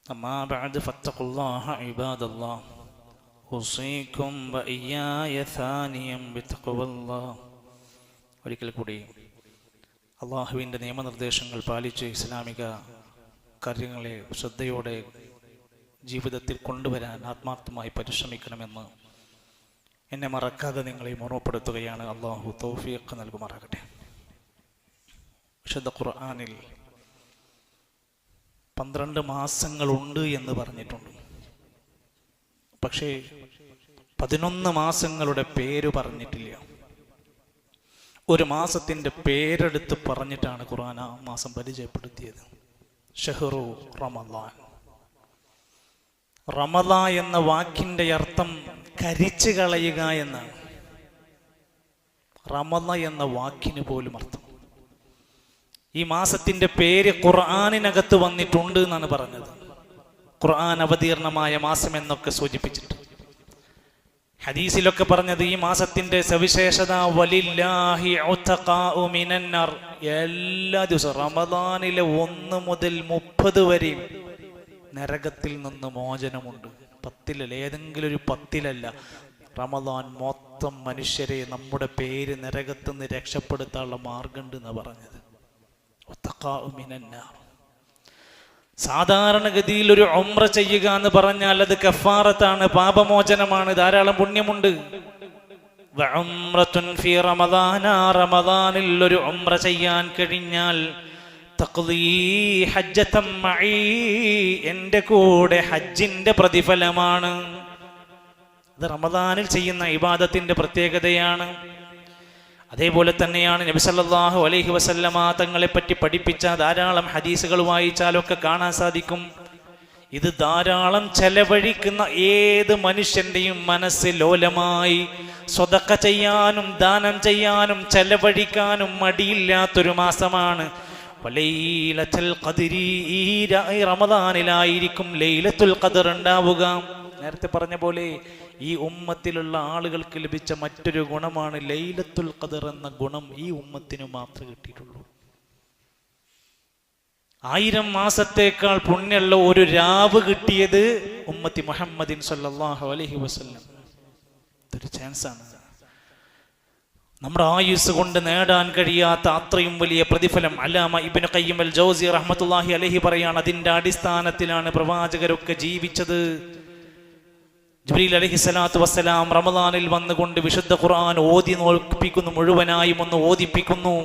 أما بعد فاتقوا الله عباد الله أوصيكم وإياي ثانيا بتقوى الله ഒരിക്കൽ കൂടി അള്ളാഹുവിൻ്റെ നിയമനിർദ്ദേശങ്ങൾ പാലിച്ച് ഇസ്ലാമിക കാര്യങ്ങളെ ശ്രദ്ധയോടെ ജീവിതത്തിൽ കൊണ്ടുവരാൻ ആത്മാർത്ഥമായി പരിശ്രമിക്കണമെന്ന് എന്നെ മറക്കാതെ നിങ്ങളെ ഓർമ്മപ്പെടുത്തുകയാണ്. അള്ളാഹു തോഫിയൊക്കെ നൽകുമാറാകട്ടെ. വിശുദ്ധ ഖുർആാനിൽ പന്ത്രണ്ട് മാസങ്ങളുണ്ട് എന്ന് പറഞ്ഞിട്ടുണ്ട്. പക്ഷേ പതിനൊന്ന് മാസങ്ങളുടെ പേര് പറഞ്ഞിട്ടില്ല. ഒരു മാസത്തിന്റെ പേരെടുത്ത് പറഞ്ഞിട്ടാണ് ഖുർആൻ ആ മാസം പരിചയപ്പെടുത്തിയത്. ഷെഹ്റു റമദാൻ. റമദ എന്ന വാക്കിന്റെ അർത്ഥം കരിച്ചു കളയുക എന്നാണ്. റമദ എന്ന വാക്കിന് പോലും അർത്ഥം. ഈ മാസത്തിന്റെ പേര് ഖുർആാനിനകത്ത് വന്നിട്ടുണ്ട് എന്നാണ് പറഞ്ഞത്. ഖുർആൻ അവതീർണമായ മാസം എന്നൊക്കെ സൂചിപ്പിച്ചിട്ട് ഹദീസിലൊക്കെ പറഞ്ഞത് ഈ മാസത്തിന്റെ സവിശേഷത വലില്ലാഹി മിനന്നാർ എല്ലാ ദിവസവും റമദാനിലെ ഒന്ന് മുതൽ മുപ്പത് വരെയും നരകത്തിൽ നിന്ന് മോചനമുണ്ട്. പത്തിലല്ല ഏതെങ്കിലും ഒരു പത്തിലല്ല. റമദാൻ മൊത്തം മനുഷ്യരെ നമ്മുടെ പേര് നരകത്തിൽ നിന്ന് രക്ഷപ്പെടുത്താനുള്ള മാർഗമുണ്ട് എന്ന് പറഞ്ഞത്. സാധാരണഗതിയിൽ ഒരു ഒമ്ര ചെയ്യുക എന്ന് പറഞ്ഞാൽ അത് കഫാറത്താണ് പാപമോചനമാണ് ധാരാളം പുണ്യമുണ്ട്. ഫീ റമദാന റമദാനിൽ ഒരു ഒമ്ര ചെയ്യാൻ കഴിഞ്ഞാൽ എന്റെ കൂടെ ഹജ്ജിന്റെ പ്രതിഫലമാണ്. അത് റമദാനിൽ ചെയ്യുന്ന ഇബാദത്തിന്റെ പ്രത്യേകതയാണ്. അതേപോലെ തന്നെയാണ് നബി സല്ലല്ലാഹു അലൈഹി വസല്ലമ തങ്ങളെ പറ്റി പഠിപ്പിച്ച ധാരാളം ഹദീസുകൾ വായിച്ചാലൊക്കെ കാണാൻ സാധിക്കും. ഇത് ധാരാളം ചെലവഴിക്കുന്ന ഏത് മനുഷ്യന്റെയും മനസ്സ് ലോലമായി സ്വതക്ക ചെയ്യാനും ദാനം ചെയ്യാനും ചെലവഴിക്കാനും മടിയില്ലാത്തൊരു മാസമാണ്. റമദാനിലായിരിക്കും ലൈലത്തുൽ ഖദർ ഉണ്ടാവുക. നേരത്തെ പറഞ്ഞ പോലെ ഈ ഉമ്മത്തിലുള്ള ആളുകൾക്ക് ലഭിച്ച മറ്റൊരു ഗുണമാണ് ലൈലത്തുൽ ഖദർ എന്ന ഗുണം ഈ ഉമ്മത്തിന് മാത്രമേ കിട്ടിയിട്ടുള്ളൂ. ആയിരം മാസത്തേക്കാൾ പുണ്യമുള്ള ഒരു രാവ് കിട്ടിയത് ഉമ്മത്തി മുഹമ്മദിൻ സല്ലല്ലാഹു അലൈഹി വസല്ലം. ഇതൊരു ചാൻസ് ആണ്. നമ്മുടെ ആയുസ് കൊണ്ട് നേടാൻ കഴിയാത്ത അത്രയും വലിയ പ്രതിഫലം അല്ലാമ ഇബ്നു കയ്യമൽ ജൗസി റഹ്മത്തുള്ളാഹി അലൈഹി പറയാണ് അതിന്റെ അടിസ്ഥാനത്തിലാണ് പ്രവാചകരൊക്കെ ജീവിച്ചത്. ജുബ്രീൽ അലഹി സ്വലാത്തു വസ്സലാം റമദാനിൽ വന്നുകൊണ്ട് വിശുദ്ധ ഖുർആൻ ഓതി നോൽപ്പിക്കുന്നു മുഴുവനായും ഒന്ന് ഓദിപ്പിക്കുന്നു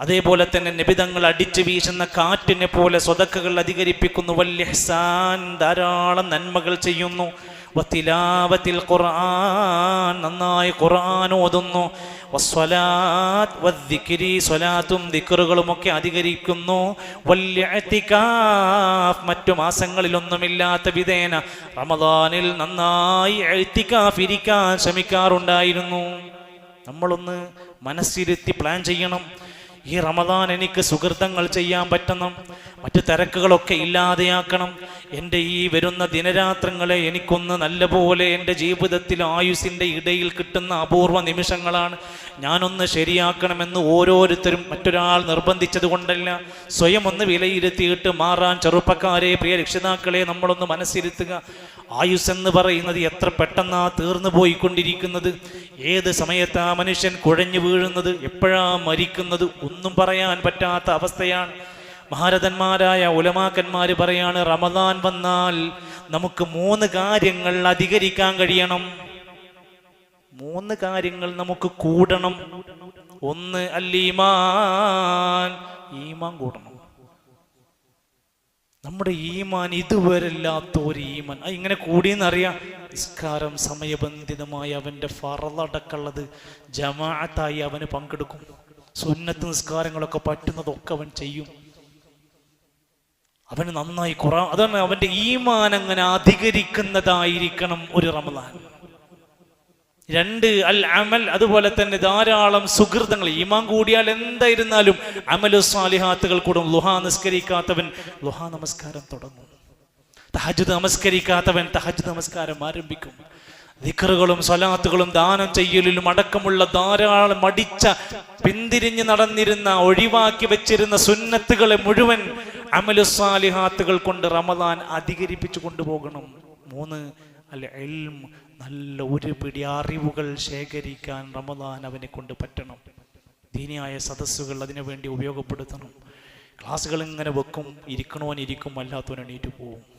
അതേപോലെ തന്നെ നിബിതങ്ങൾ അടിച്ചു വീശുന്ന കാറ്റിനെ പോലെ സ്വതക്കുകൾ അധികരിപ്പിക്കുന്നു വല്യ ഹസാൻ ധാരാളം നന്മകൾ ചെയ്യുന്നു. വത്തിലാവത്തിൽ ഖുർആൻ നന്നായി ഖുർആൻ ഓതുന്നു. സ്വലാത്തും ദിക്റുകളും ഒക്കെ അധികരിക്കുന്നു മറ്റു മാസങ്ങളിലൊന്നുമില്ലാത്ത വിധേന റമദാനിൽ നന്നായി എഴുത്തിക്കാഫിരിക്കാൻ ശ്രമിക്കാറുണ്ടായിരുന്നു. നമ്മളൊന്ന് മനസ്സിരുത്തി പ്ലാൻ ചെയ്യണം. ഈ റമദാൻ എനിക്ക് സുഹൃത്തങ്ങൾ ചെയ്യാൻ പറ്റണം. മറ്റു തിരക്കുകളൊക്കെ ഇല്ലാതെയാക്കണം. എന്റെ ഈ വരുന്ന ദിനരാത്രങ്ങളെ എനിക്കൊന്ന് നല്ലപോലെ എന്റെ ജീവിതത്തിൽ ആയുസിന്റെ ഇടയിൽ കിട്ടുന്ന അപൂർവ നിമിഷങ്ങളാണ്. ഞാനൊന്ന് ശരിയാക്കണമെന്ന് ഓരോരുത്തരും മറ്റൊരാൾ നിർബന്ധിച്ചത് കൊണ്ടല്ല. സ്വയം ഒന്ന് വിലയിരുത്തിയിട്ട് മാറാൻ ചെറുപ്പക്കാരെ പ്രിയ രക്ഷിതാക്കളെ നമ്മളൊന്ന് മനസ്സിരുത്തുക. ആയുസ് എന്ന് പറയുന്നത് എത്ര പെട്ടെന്നാ തീർന്നു പോയിക്കൊണ്ടിരിക്കുന്നത്. ഏത് സമയത്താ മനുഷ്യൻ കുഴഞ്ഞു വീഴുന്നത്? എപ്പോഴാ മരിക്കുന്നത്? ഒന്നും പറയാൻ പറ്റാത്ത അവസ്ഥയാണ്. മഹാരഥന്മാരായ ഉലമാക്കന്മാർ പറയാണ് റമദാൻ വന്നാൽ നമുക്ക് മൂന്ന് കാര്യങ്ങൾ അധികരിക്കാൻ കഴിയണം. മൂന്ന് കാര്യങ്ങൾ നമുക്ക് കൂടണം. ഒന്ന് അല്ലീമാൻ ഈമാൻ. കൂടണം. നമ്മുടെ ഈമാൻ ഇതുവരെ ഇല്ലാത്ത ഒരു ഈമാൻ. അത് ഇങ്ങനെ കൂടിയെന്നറിയാം നിസ്കാരം സമയബന്ധിതമായി അവന്റെ ഫറലടക്കുള്ളത് ജമാഅത്തായി അവന് പങ്കെടുക്കും. സുന്നത്ത് നിസ്കാരങ്ങളൊക്കെ പറ്റുന്നതൊക്കെ അവൻ ചെയ്യും. അവന് നന്നായി കുറ അതാണ് അവന്റെ ഈമാൻ അങ്ങനെ അധികരിക്കുന്നതായിരിക്കണം ഒരു റമദാൻ. രണ്ട് അൽ അമൽ അതുപോലെ തന്നെ ധാരാളം സുഹൃതങ്ങൾ ഈമാൻ കൂടിയാൽ എന്തായിരുന്നാലും അമലു സ്വാലിഹാത്തുകൾ കൂടും. ലുഹാ നിസ്കരിക്കാത്തവൻ ലുഹാ നമസ്കാരം തുടങ്ങും. തഹജ് നമസ്കരിക്കാത്തവൻ തഹജ് നമസ്കാരം ആരംഭിക്കും. ദിക്കറുകളും സ്വലാത്തുകളും ദാനം ചെയ്യലിലും അടക്കമുള്ള ധാരാളം മടിച്ച പിന്തിരിഞ്ഞ് നടന്നിരുന്ന ഒഴിവാക്കി വെച്ചിരുന്ന സുന്നത്തുകളെ മുഴുവൻ അമലുസാലിഹാത്തുകൾ കൊണ്ട് റമദാൻ അധികരിപ്പിച്ചു കൊണ്ടുപോകണം. മൂന്ന് അല്ല എൽം നല്ല ഒരു പിടി അറിവുകൾ ശേഖരിക്കാൻ റമദാൻ അവനെ കൊണ്ട് പറ്റണം. ദീനിയായ സദസ്സുകൾ അതിനു വേണ്ടി ഉപയോഗപ്പെടുത്തണം. ക്ലാസ്സുകൾ ഇങ്ങനെ വെക്കും ഇരിക്കണോനിരിക്കും അല്ലാത്തവനെണീറ്റ് പോവും.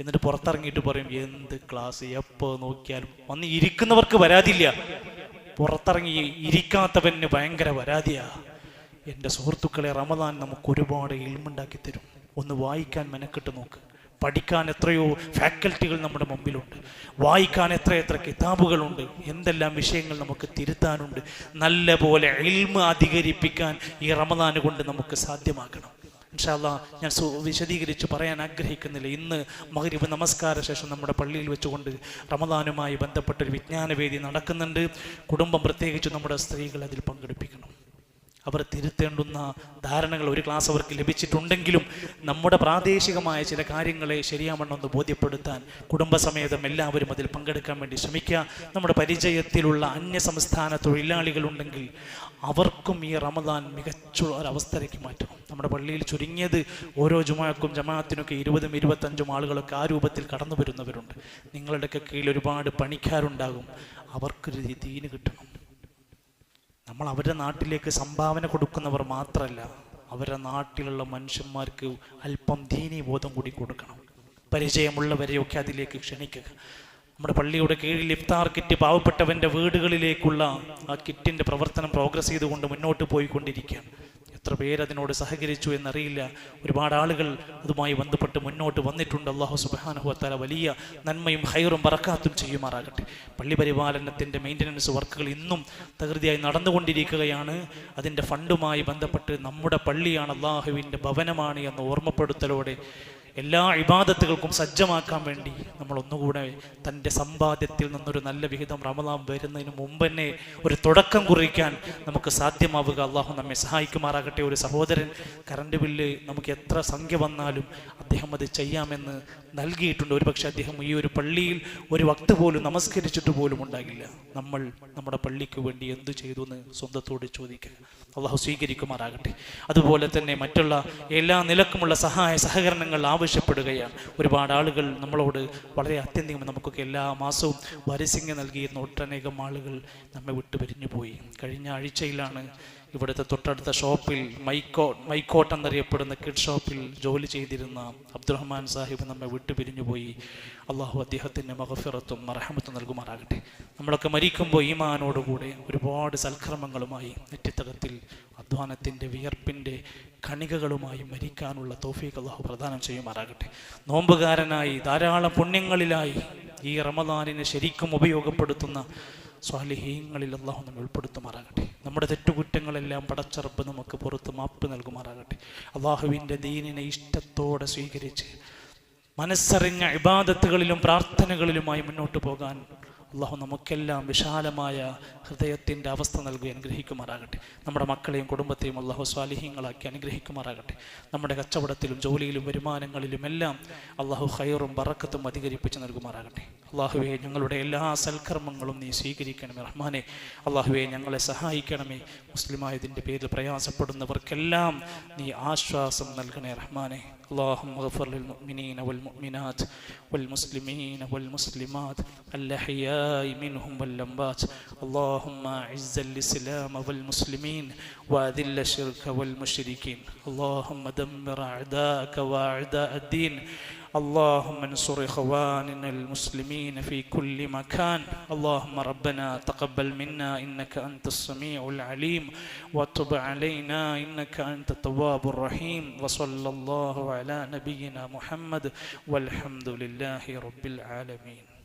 എന്നിട്ട് പുറത്തിറങ്ങിയിട്ട് പറയും എന്ത് ക്ലാസ് എപ്പോ നോക്കിയാലും വന്ന് ഇരിക്കുന്നവർക്ക് വരാതില്ല. പുറത്തിറങ്ങി ഇരിക്കാത്തവന് ഭയങ്കര വരാതിയാ. എന്റെ സുഹൃത്തുക്കളെ റമദാൻ നമുക്ക് ഒരുപാട് ഇൽമുണ്ടാക്കി തരും. ഒന്ന് വായിക്കാൻ മെനക്കെട്ട് നോക്ക്. പഠിക്കാൻ എത്രയോ ഫാക്കൽറ്റികൾ നമ്മുടെ മുമ്പിലുണ്ട്. വായിക്കാൻ എത്ര എത്ര കിതാബുകളുണ്ട്. എന്തെല്ലാം വിഷയങ്ങൾ നമുക്ക് തിരുത്താനുണ്ട്. നല്ല പോലെ ഇൽമ അധികരിപ്പിക്കാൻ ഈ റമദാന് കൊണ്ട് നമുക്ക് സാധ്യമാക്കണം ഇൻഷാല്ല ഞാൻ വിശദീകരിച്ച് പറയാൻ ആഗ്രഹിക്കുന്നില്ല. ഇന്ന് മകരിബ് നമസ്കാര ശേഷം നമ്മുടെ പള്ളിയിൽ വെച്ചുകൊണ്ട് റമദാനുമായി ബന്ധപ്പെട്ടൊരു വിജ്ഞാനവേദി നടക്കുന്നുണ്ട്. കുടുംബം പ്രത്യേകിച്ച് നമ്മുടെ സ്ത്രീകൾ അതിൽ പങ്കെടുപ്പിക്കണം. അവർ തിരുത്തേണ്ടുന്ന ധാരണകൾ ഒരു ക്ലാസ് അവർക്ക് ലഭിച്ചിട്ടുണ്ടെങ്കിലും നമ്മുടെ പ്രാദേശികമായ ചില കാര്യങ്ങളെ ശരിയാവണമെന്ന് ബോധ്യപ്പെടുത്താൻ കുടുംബസമേതം എല്ലാവരും അതിൽ പങ്കെടുക്കാൻ വേണ്ടി ശ്രമിക്കുക. നമ്മുടെ പരിചയത്തിലുള്ള അന്യ സംസ്ഥാന തൊഴിലാളികളുണ്ടെങ്കിൽ അവർക്കും ഈ റമദാൻ മികച്ച ഒരവസ്ഥയിലേക്ക് മാറ്റണം നമ്മുടെ പള്ളിയിൽ ചുരുങ്ങിയത് ഓരോ ജുമാക്കും ജമാഅത്തിനൊക്കെ ഇരുപതും ഇരുപത്തഞ്ചും ആളുകളൊക്കെ ആ രൂപത്തിൽ കടന്നു വരുന്നവരുണ്ട്. നിങ്ങളുടെയൊക്കെ കീഴിൽ ഒരുപാട് പണിക്കാരുണ്ടാകും. അവർക്കൊരു രീതിയിൽ കിട്ടണം. നമ്മൾ അവരുടെ നാട്ടിലേക്ക് സംഭാവന കൊടുക്കുന്നവർ മാത്രമല്ല അവരുടെ നാട്ടിലുള്ള മനുഷ്യന്മാർക്ക് അല്പം ദീനീ ബോധം കൂടി കൊടുക്കണം. പരിചയമുള്ളവരെയൊക്കെ അതിലേക്ക് ക്ഷണിക്കുക. നമ്മുടെ പള്ളിയുടെ കീഴിൽ ഇഫ്താർ കിറ്റ് പാവപ്പെട്ടവന്റെ വീടുകളിലേക്കുള്ള ആ കിറ്റിന്റെ പ്രവർത്തനം പ്രോഗ്രസ് ചെയ്തുകൊണ്ട് മുന്നോട്ട് പോയിക്കൊണ്ടിരിക്കുകയാണ്. എത്ര പേരതിനോട് സഹകരിച്ചു എന്നറിയില്ല. ഒരുപാട് ആളുകൾ അതുമായി ബന്ധപ്പെട്ട് മുന്നോട്ട് വന്നിട്ടുണ്ട്. അള്ളാഹു സുബാനുഹത്താല വലിയ നന്മയും ഹൈറും പറക്കാത്തും ചെയ്യുമാറാകട്ടെ. പള്ളി പരിപാലനത്തിന്റെ മെയിന്റനൻസ് വർക്കുകൾ ഇന്നും തകൃതിയായി നടന്നുകൊണ്ടിരിക്കുകയാണ്. അതിന്റെ ഫണ്ടുമായി ബന്ധപ്പെട്ട് നമ്മുടെ പള്ളിയാണ് അള്ളാഹുവിന്റെ ഭവനമാണ് എന്ന് ഓർമ്മപ്പെടുത്തലോടെ എല്ലാ ഇബാദത്തുകൾക്കും സജ്ജമാക്കാൻ വേണ്ടി നമ്മൾ ഒന്നുകൂടെ തന്റെ സമ്പാദ്യത്തിൽ നിന്നൊരു നല്ല വിഹിതം റമദാൻ വരുന്നതിന് മുമ്പ് തന്നെ ഒരു തുടക്കം കുറിക്കാൻ നമുക്ക് സാധ്യമാവുക. അള്ളാഹു നമ്മെ സഹായിക്കുമാറാകട്ടെ. ഒരു സഹോദരൻ കറണ്ട് ബില്ല് നമുക്ക് എത്ര സംഖ്യ വന്നാലും അദ്ദേഹം അത് ചെയ്യാമെന്ന് നൽകിയിട്ടുണ്ട്. ഒരുപക്ഷെ അദ്ദേഹം ഈ ഒരു പള്ളിയിൽ ഒരു വക്ത് പോലും നമസ്കരിച്ചിട്ട് പോലും ഉണ്ടാകില്ല നമ്മൾ നമ്മുടെ പള്ളിക്ക് വേണ്ടി എന്ത് ചെയ്തു എന്ന് സ്വന്തത്തോട് ചോദിക്കുക. അള്ളാഹു സ്വീകരിക്കുമാറാകട്ടെ. അതുപോലെ തന്നെ മറ്റുള്ള എല്ലാ നിലക്കുമുള്ള സഹായ സഹകരണങ്ങൾ ആവശ്യപ്പെടുകയാണ്. ഒരുപാട് ആളുകൾ നമ്മളോട് വളരെ അത്യന്തികം നമുക്കൊക്കെ എല്ലാ മാസവും വരസിംഗ നൽകിയിരുന്ന ഒട്ടനേകം ആളുകൾ നമ്മെ വിട്ടു പിരിഞ്ഞു പോയി കഴിഞ്ഞ ആഴ്ചയിലാണ് ഇവിടുത്തെ തൊട്ടടുത്ത ഷോപ്പിൽ മൈക്കോ മൈക്കോട്ട് എന്നറിയപ്പെടുന്ന കിഡ് ഷോപ്പിൽ ജോലി ചെയ്തിരുന്ന അബ്ദുറഹ്മാൻ സാഹിബ് നമ്മെ വിട്ടു പിരിഞ്ഞുപോയി. അള്ളാഹു അദ്ദേഹത്തിന്റെ മഹഫിറത്തും മറഹമത്തും നൽകുമാറാകട്ടെ. നമ്മളൊക്കെ മരിക്കുമ്പോൾ ഈമാനോടുകൂടെ ഒരുപാട് സൽക്രമങ്ങളുമായി നെറ്റിത്തടത്തിൽ അധ്വാനത്തിന്റെ വിയർപ്പിന്റെ കണികകളുമായി മരിക്കാനുള്ള തോഫീക്ക് അള്ളാഹു പ്രദാനം ചെയ്യുമാറാകട്ടെ. നോമ്പുകാരനായി ധാരാളം പുണ്യങ്ങളിലായി ഈ റമദാനിനെ ശരിക്കും ഉപയോഗപ്പെടുത്തുന്ന സ്വാലിഹീങ്ങളിൽ അള്ളാഹു നമ്മെ ഉൾപ്പെടുത്തുമാറാകട്ടെ. നമ്മുടെ തെറ്റുകുറ്റങ്ങളെല്ലാം പടച്ചറപ്പ് നമുക്ക് പുറത്ത് മാപ്പ് നൽകുമാറാകട്ടെ. അള്ളാഹുവിന്റെ ദീനിനെ ഇഷ്ടത്തോടെ സ്വീകരിച്ച് മനസ്സറിഞ്ഞ ഇബാദത്തുകളിലും പ്രാർത്ഥനകളിലുമായി മുന്നോട്ട് പോകാൻ അള്ളാഹു നമുക്കെല്ലാം വിശാലമായ ഹൃദയത്തിന്റെ അവസ്ഥ നൽകി അനുഗ്രഹിക്കുമാറാകട്ടെ. നമ്മുടെ മക്കളെയും കുടുംബത്തെയും അള്ളാഹു സ്വാലിഹ്യങ്ങളാക്കി അനുഗ്രഹിക്കുമാറാകട്ടെ. നമ്മുടെ കച്ചവടത്തിലും ജോലിയിലും വരുമാനങ്ങളിലും എല്ലാം അള്ളാഹു ഹൈറും ബറക്കത്തും അധികരിപ്പിച്ച് നൽകുമാറാകട്ടെ. അള്ളാഹുവെ ഞങ്ങളുടെ എല്ലാ സൽക്കർമ്മങ്ങളും നീ സ്വീകരിക്കണമേ റഹ്മാനെ അള്ളാഹുവെ ഞങ്ങളെ സഹായിക്കണമേ മുസ്ലിമായതിൻ്റെ പേരിൽ പ്രയാസപ്പെടുന്നവർക്കെല്ലാം നീ ആശ്വാസം നൽകണേ റഹ്മാനെ اللهم اغفر للمؤمنين والمؤمنات والمسلمين والمسلمات الأحياء منهم والأموات اللهم أعز الإسلام والمسلمين وأذل الشرك والمشركين اللهم دمر أعداءك وأعداء الدين اللهم انصر إخواننا المسلمين في كل مكان. اللهم ربنا تقبل منا إنك أنت السميع العليم. وتب علينا إنك أنت التواب الرحيم. وصلى الله على نبينا محمد. والحمد لله رب العالمين.